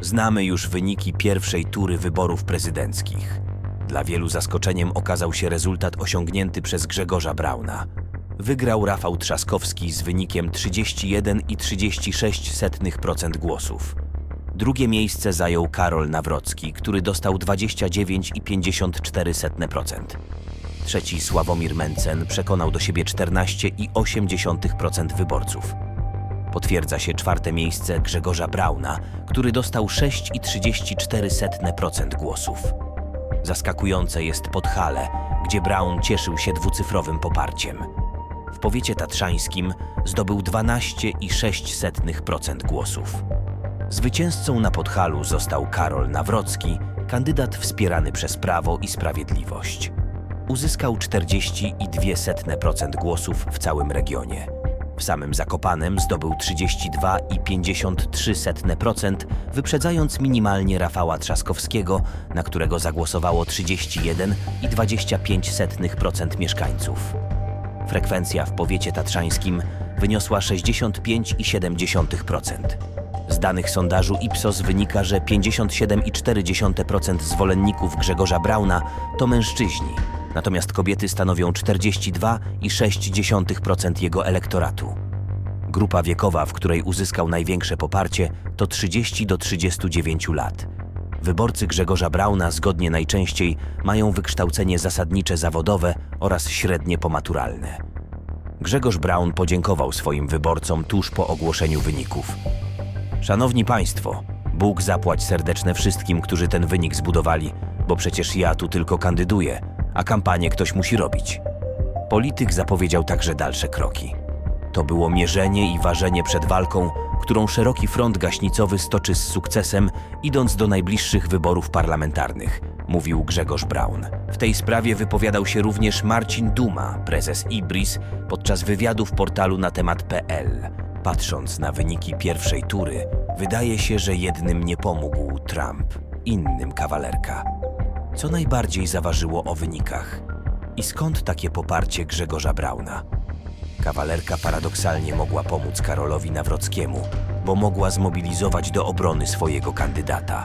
Znamy już wyniki pierwszej tury wyborów prezydenckich. Dla wielu zaskoczeniem okazał się rezultat osiągnięty przez Grzegorza Brauna. Wygrał Rafał Trzaskowski z wynikiem 31,36% głosów. Drugie miejsce zajął Karol Nawrocki, który dostał 29,54%. Trzeci Sławomir Mencen przekonał do siebie 14,8% wyborców. Potwierdza się czwarte miejsce Grzegorza Brauna, który dostał 6,34% głosów. Zaskakujące jest Podhale, gdzie Braun cieszył się dwucyfrowym poparciem. W powiecie tatrzańskim zdobył 12,6% głosów. Zwycięzcą na Podhalu został Karol Nawrocki, kandydat wspierany przez Prawo i Sprawiedliwość. Uzyskał 40,2% głosów w całym regionie. W samym Zakopanem zdobył 32,53%, wyprzedzając minimalnie Rafała Trzaskowskiego, na którego zagłosowało 31,25% mieszkańców. Frekwencja w powiecie tatrzańskim wyniosła 65,7%. Z danych sondażu Ipsos wynika, że 57,4% zwolenników Grzegorza Brauna to mężczyźni, natomiast kobiety stanowią 42,6% jego elektoratu. Grupa wiekowa, w której uzyskał największe poparcie, to 30 do 39 lat. Wyborcy Grzegorza Brauna zgodnie najczęściej mają wykształcenie zasadnicze zawodowe oraz średnie pomaturalne. Grzegorz Braun podziękował swoim wyborcom tuż po ogłoszeniu wyników. Szanowni Państwo, Bóg zapłać serdeczne wszystkim, którzy ten wynik zbudowali, bo przecież ja tu tylko kandyduję, a kampanię ktoś musi robić. Polityk zapowiedział także dalsze kroki. To było mierzenie i ważenie przed walką, którą szeroki front gaśnicowy stoczy z sukcesem, idąc do najbliższych wyborów parlamentarnych, mówił Grzegorz Braun. W tej sprawie wypowiadał się również Marcin Duma, prezes Ibris, podczas wywiadu w portalu na temat.pl. Patrząc na wyniki pierwszej tury, wydaje się, że jednym nie pomógł Trump, innym kawalerka. Co najbardziej zaważyło o wynikach? I skąd takie poparcie Grzegorza Brauna? Kawalerka paradoksalnie mogła pomóc Karolowi Nawrockiemu, bo mogła zmobilizować do obrony swojego kandydata.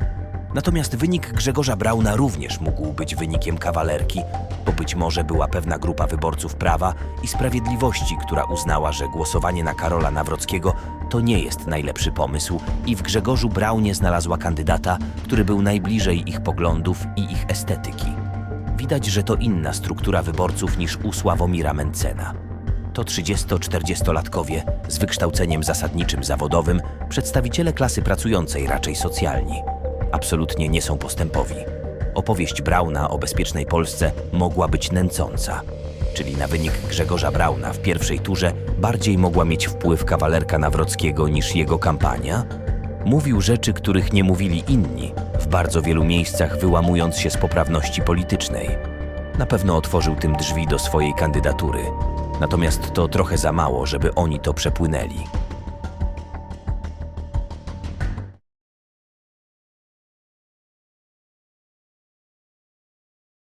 Natomiast wynik Grzegorza Brauna również mógł być wynikiem kawalerki, bo być może była pewna grupa wyborców Prawa i Sprawiedliwości, która uznała, że głosowanie na Karola Nawrockiego to nie jest najlepszy pomysł i w Grzegorzu Braunie znalazła kandydata, który był najbliżej ich poglądów i ich estetyki. Widać, że to inna struktura wyborców niż u Sławomira Mencena. To 30-40-latkowie z wykształceniem zasadniczym zawodowym, przedstawiciele klasy pracującej raczej socjalni. Absolutnie nie są postępowi. Opowieść Brauna o bezpiecznej Polsce mogła być nęcąca. Czyli na wynik Grzegorza Brauna w pierwszej turze bardziej mogła mieć wpływ kawalerka Nawrockiego niż jego kampania? Mówił rzeczy, których nie mówili inni, w bardzo wielu miejscach wyłamując się z poprawności politycznej. Na pewno otworzył tym drzwi do swojej kandydatury. Natomiast to trochę za mało, żeby oni to przepłynęli.